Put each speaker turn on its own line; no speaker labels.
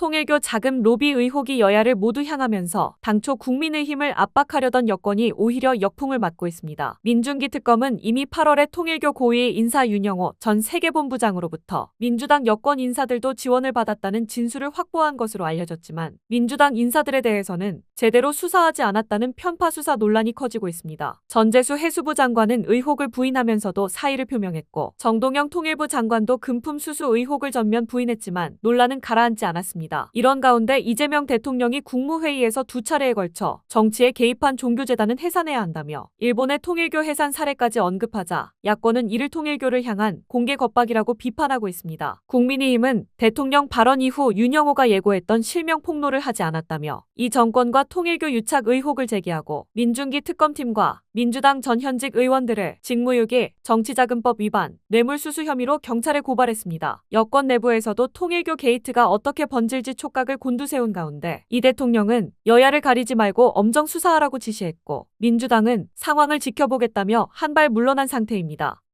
통일교 자금 로비 의혹이 여야를 모두 향하면서 당초 국민의힘을 압박하려던 여건이 오히려 역풍을 맞고 있습니다. 민중기 특검은 이미 8월에 통일교 고위의 인사 윤영호 전 세계본부장으로부터 민주당 여권 인사들도 지원을 받았다는 진술을 확보한 것으로 알려졌지만 민주당 인사들에 대해서는 제대로 수사하지 않았다는 편파 수사 논란이 커지고 있습니다. 전재수 해수부 장관은 의혹을 부인하면서도 사의를 표명했고 정동영 통일부 장관도 금품 수수 의혹을 전면 부인했지만 논란은 가라앉지 않았습니다. 이런 가운데 이재명 대통령이 국무회의에서 두 차례에 걸쳐 정치에 개입한 종교재단은 해산해야 한다며 일본의 통일교 해산 사례까지 언급하자 야권은 이를 통일교를 향한 공개 겁박이라고 비판하고 있습니다. 국민의힘은 대통령 발언 이후 윤영호가 예고했던 실명 폭로를 하지 않았다며 이 정권과 통일교 유착 의혹을 제기하고 민중기 특검팀과 민주당 전 현직 의원들을 직무유기, 정치자금법 위반, 뇌물수수 혐의로 경찰에 고발했습니다. 여권 내부에서도 통일교 게이트가 어떻게 번질지 촉각을 곤두세운 가운데 이 대통령은 여야를 가리지 말고 엄정 수사하라고 지시했고 민주당은 상황을 지켜보겠다며 한 발 물러난 상태입니다.